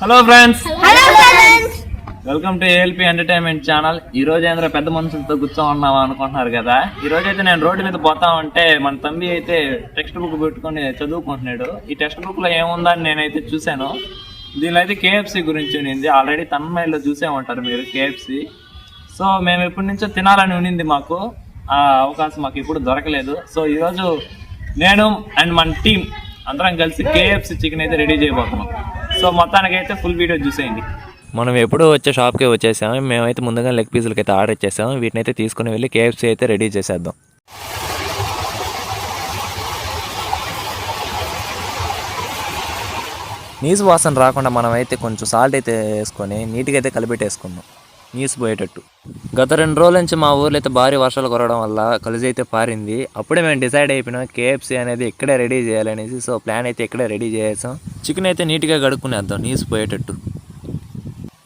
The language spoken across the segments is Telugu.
Hello friends hello friends welcome to ALP entertainment channel ఈ రోజు ఏంద్ర పెద్ద మనుషులతో కూర్చో ఉన్నావా అనుకుంటున్నారు కదా? ఈ రోజు అయితే నేను రోడ్డు మీద పోతా ఉంటే మన తమ్మి అయితే టెక్స్ట్ బుక్ పెట్టుకొని చదువుకుంటున్నాడు. ఈ టెక్స్ట్ బుక్లో ఏముందని నేనైతే చూశాను. దీనిలో అయితే కేఎఫ్సి గురించి ఉన్నింది. ఆల్రెడీ తన్మయిలో చూసే ఉంటారు మీరు కేఎఫ్సి సో మేము ఎప్పటి నుంచో తినాలని ఉన్నింది మాకు. ఆ అవకాశం మాకు ఇప్పుడు దొరకలేదు. సో ఈరోజు నేను అండ్ మన టీం అందరం కలిసి కేఎఫ్సి చికెన్ అయితే రెడీ చేయబోతున్నాం. సో మొత్తానికి అయితే ఫుల్ వీడియో చూసేయండి మనం ఎప్పుడూ వచ్చే షాప్కి వచ్చేసాము మేమైతే ముందుగా లెగ్ పీసులకి అయితే ఆర్డర్ ఇచ్చేసాము వీటిని అయితే తీసుకుని వెళ్ళి కేఎఫ్సీ అయితే రెడీ చేసేద్దాం. నీసు వాసన రాకుండా మనం అయితే కొంచెం సాల్ట్ అయితే వేసుకొని నీట్గా అయితే కలిపెట్టేసుకుందాం. నీసిపోయేటట్టు. గత రెండు రోజుల నుంచి మా ఊర్లో అయితే భారీ వర్షాలు కురవడం వల్ల కలిసి అయితే పారింది. అప్పుడే మేము డిసైడ్ అయిపోయినాం కేఎఫ్సీ అనేది ఇక్కడే రెడీ చేయాలనేసి సో ప్లాన్ అయితే ఇక్కడే రెడీ చేసాం చికెన్ అయితే నీట్గా కడుక్కునేద్దాం నీసిపోయేటట్టు.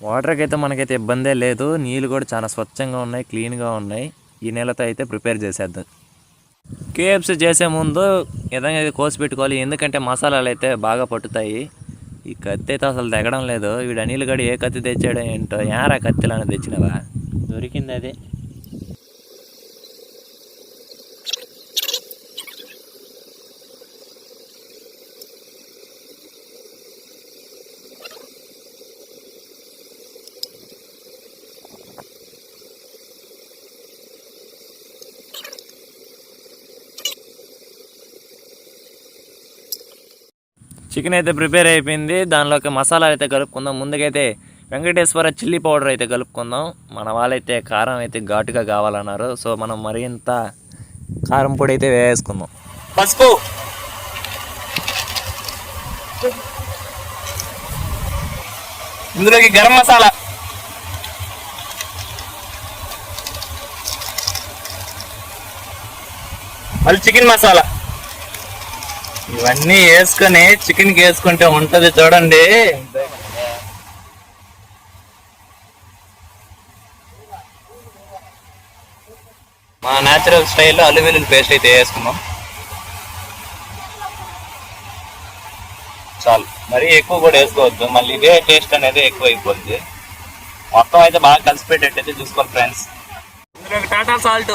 వాటర్కి అయితే మనకైతే ఇబ్బందే లేదు. నీళ్ళు కూడా చాలా స్వచ్ఛంగా ఉన్నాయి క్లీన్గా ఉన్నాయి. ఈ నెలతో అయితే ప్రిపేర్ చేసేద్దాం. కేఎఫ్సీ చేసే ముందు విధంగా అయితే కోసి పెట్టుకోవాలి. ఎందుకంటే మసాలాలు అయితే బాగా పట్టుతాయి. ఈ కత్తి అయితే అసలు తెగడం లేదు. వీడు అనిల్ గడు ఏ కత్తి తెచ్చాడో ఏంటో యారా కత్తిలానే తెచ్చినవా? దొరికింది అదే. చికెన్ అయితే ప్రిపేర్ అయిపోయింది. దానిలోకి మసాలా అయితే కలుపుకుందాం. ముందుకైతే వెంకటేశ్వర చిల్లీ పౌడర్ అయితే కలుపుకుందాం. మన వాళ్ళైతే కారం అయితే ఘాటుగా కావాలన్నారు. సో మనం మరింత కారం పొడి అయితే వేసుకుందాం. పసుపు. ఇందులోకి గరం మసాలా. మళ్ళీ చికెన్ మసాలా. ఇవన్నీ వేసుకొని చికెన్కి వేసుకుంటే ఉంటది చూడండి. మా న్యాచురల్ స్టైల్లో అల్యూమినియం పేస్ట్ అయితే వేసుకున్నాం చాలు. మరీ ఎక్కువ కూడా వేసుకోవద్దు. మళ్ళీ ఇదే టేస్ట్ అనేది ఎక్కువ అయిపోద్ది మొత్తం అయితే బాగా కలిసిపెట్టేటైతే చూసుకోవాలి ఫ్రెండ్స్ ఇందులో టాటా సాల్ట్.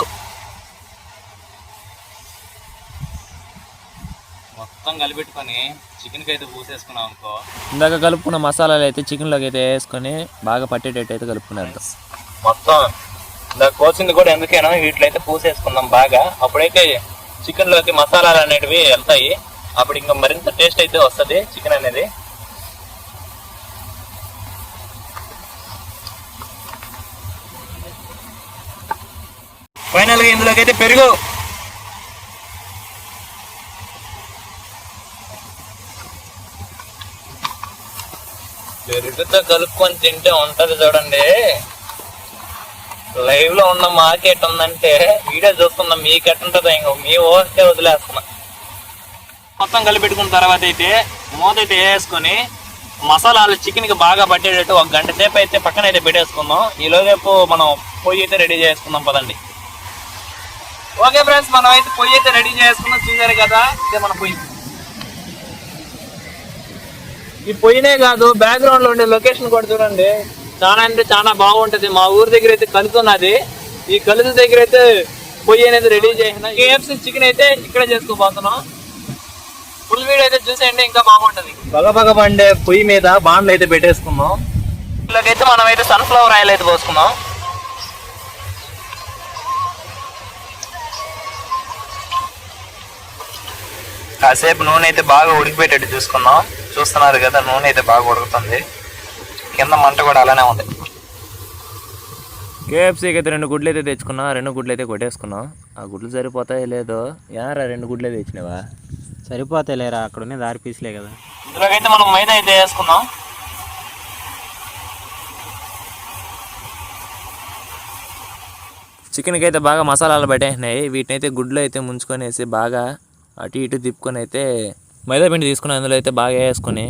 మొత్తం కలిపెట్టుకొని చికెన్కి అయితే పూసేసుకున్నాం అనుకో. ఇందాక కలుపుకున్న మసాలాలు అయితే చికెన్లోకి అయితే వేసుకొని బాగా పట్టేటట్టు అయితే కలుపుకునేద్దాం మొత్తం ఇలా కోసింది కూడా ఎందుకైనా వీటిలో అయితే పూసేసుకుందాం బాగా. అప్పుడైతే చికెన్లోకి మసాలాలు అనేటివి వెళ్తాయి. అప్పుడు ఇంకా మరింత టేస్ట్ అయితే వస్తుంది చికెన్ అనేది. ఫైనల్గా ఇందులోకి అయితే పెరుగు. పెరుగుతో కలుపుకొని తింటే ఉంటది చూడండి. లైవ్లో ఉన్న మార్కెట్ ఉందంటే వీడియో చూస్తున్నా మీకు ఎట్టుంటుందో ఇంకో మీ ఓస్తే వదిలేస్తున్నా. మొత్తం కలిపెట్టుకున్న తర్వాత అయితే మూత అయితే వేసుకొని మసాలాలు చికెన్కి బాగా పట్టేటట్టు ఒక గంట సేపు అయితే పక్కన అయితే పెట్టేసుకుందాం. ఈ మనం పొయ్యి అయితే రెడీ చేసుకుందాం పదండి. ఓకే ఫ్రెండ్స్ మనం అయితే పొయ్యి అయితే రెడీ చేసుకున్నాం. చూసారు కదా ఇదే మన పొయ్యి. ఈ పొయ్యినే కాదు బ్యాక్గ్రౌండ్లో ఉండే లొకేషన్ కూడా చూడండి. చాలా అంటే చాలా బాగుంటది. మా ఊరి దగ్గర అయితే కలుతున్నది ఈ కలుసు దగ్గర అయితే పొయ్యి అనేది రెడీ చేసిన. కేఎఫ్సి చికెన్ అయితే ఇక్కడే చేసుకోబోతున్నాం ఫుల్ వీడియో అయితే చూసేయండి ఇంకా బాగుంటది. బగ బగ పండే పొయ్యి మీద బాండ్లు అయితే పెట్టేసుకుందాం. ఇలాగైతే మనం అయితే సన్ఫ్లవర్ ఆయిల్ అయితే పోసుకుందాం. కాసేపు నూనె అయితే బాగా ఉడికిపెట్టేట్టు చూసుకుందాం. చూస్తున్నారు కదా నూనె అయితే బాగా ఉడుకుతుంది. కింద మంట కూడా అలానే ఉంది. కేఎఫ్సీకి అయితే రెండు గుడ్లు అయితే తెచ్చుకున్నాం రెండు గుడ్లు అయితే కొట్టేసుకున్నాం. ఆ గుడ్లు సరిపోతాయో లేదో? యారా రెండు గుడ్లే తెచ్చినావా? సరిపోతాయి లేరా? అక్కడ ఉన్న దారి పీసులే కదా. ఇందులోకైతే మనం మైదా అయితే వేసుకుందాం చికెన్కి అయితే బాగా మసాలాలు పట్టేసినాయి. వీటిని అయితే గుడ్లు అయితే ముంచుకొనేసి బాగా అటు ఇటు తిప్పుకొని అయితే మైదా పిండి తీసుకుని అందులో అయితే బాగా వేసుకొని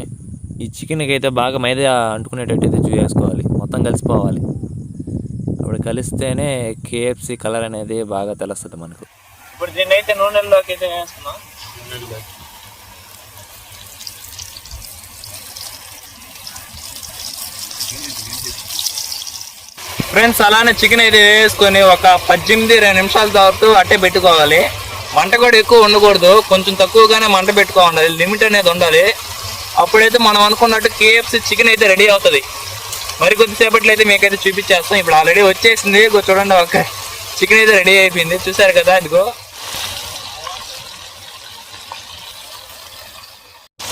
ఈ చికెన్కి అయితే బాగా మైదా అంటుకునేటట్టు అయితే చూసుకోవాలి మొత్తం కలిసిపోవాలి. అప్పుడు కలిస్తేనే కేఎఫ్సి కలర్ అనేది బాగా తెలుస్తుంది మనకు. ఇప్పుడు దీన్ని అయితే నూనెల్లోకి అయితే వేసుకున్నాం ఫ్రెండ్స్ అలానే చికెన్ అయితే వేసుకొని ఒక పద్దెనిమిది రెండు నిమిషాలు తాగుతూ అట్టే పెట్టుకోవాలి. మంట కూడా ఎక్కువ ఉండకూడదు. కొంచెం తక్కువగానే మంట పెట్టుకోవాలి లిమిట్ అనేది ఉండాలి. అప్పుడైతే మనం అనుకున్నట్టు కేఎఫ్సి చికెన్ అయితే రెడీ అవుతుంది. మరి కొద్దిసేపట్లో అయితే మీకైతే చూపించేస్తాం. ఇప్పుడు ఆల్రెడీ వచ్చేసింది. చూడండి ఒక చికెన్ అయితే రెడీ అయిపోయింది. చూసారు కదా ఇదిగో.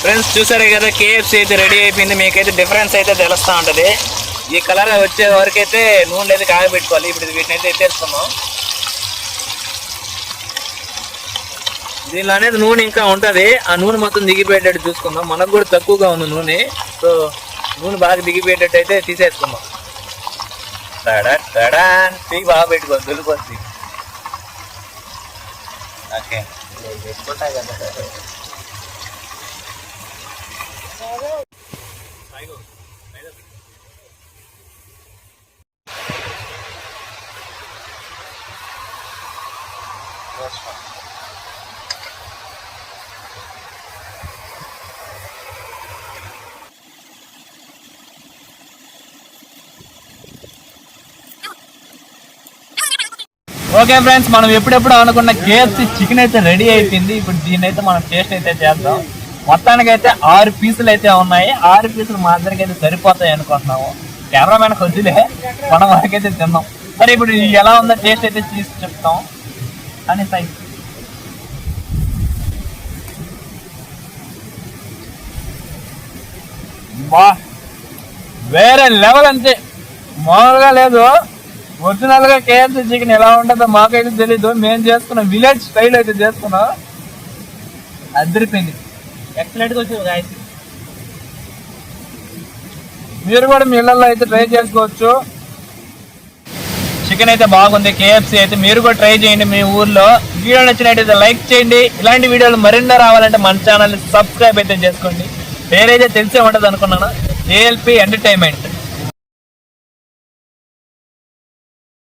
ఫ్రెండ్స్ చూసారు కదా కేఎఫ్సి అయితే రెడీ అయిపోయింది. మీకైతే డిఫరెన్స్ అయితే తెలుస్తూ ఉంటుంది. ఈ కలర్ వచ్చే వరకు అయితే నూనె అయితే కాగబెట్టుకోవాలి. ఇప్పుడు వీటిని అయితే ఎత్తేసుకుందాం. దీనిలో అనేది నూనె ఇంకా ఉంటుంది. ఆ నూనె మొత్తం దిగిపోయేటట్టు చూసుకుందాం. మనకు కూడా తక్కువగా ఉంది నూనె. సో నూనె బాగా దిగిపోయేటట్టు అయితే తీసేసుకుందాం. తడా తడా తీ బాగా పెట్టుకో దులిపోద్ది ఓకే. ఓకే ఫ్రెండ్స్ మనం ఎప్పుడెప్పుడు అనుకున్న కేఎఫ్సి చికెన్ అయితే రెడీ అయిపోయింది. ఇప్పుడు దీన్ని అయితే మనం టేస్ట్ అయితే చేద్దాం. మొత్తానికి అయితే ఆరు పీసులు అయితే ఉన్నాయి. ఆరు పీసులు మా అందరికి అయితే సరిపోతాయి అనుకుంటున్నాము. కెమెరామెన్ కొద్దిలే మనం వరకైతే తిన్నాం. సరే ఇప్పుడు ఎలా ఉందో టేస్ట్ అయితే తీసి చెప్తాం. అని సై బా వేరే లెవెల్ అంతే. మామూలుగా లేదు. ఒరిజినల్గా కేఎఫ్సీ చికెన్ ఎలా ఉంటుందో మాకైతే తెలీదు. మేము చేసుకున్నాం విలేజ్ స్టైల్ అయితే చేసుకున్నాం అదిరిపోయింది. ఎక్సలెంట్గా వచ్చింది గాయస్ మీరు కూడా మీ ఇళ్ళల్లో అయితే ట్రై చేసుకోవచ్చు. చికెన్ అయితే బాగుంది కేఎఫ్సీ అయితే మీరు కూడా ట్రై చేయండి మీ ఊర్లో. వీడియో నచ్చినట్టయితే లైక్ చేయండి. ఇలాంటి వీడియోలు మరిన్నో రావాలంటే మన ఛానల్ని సబ్స్క్రైబ్ అయితే చేసుకోండి. పేరైతే తెలిసే ఉంటుంది అనుకున్నాను ఏఎల్పి ఎంటర్టైన్మెంట్.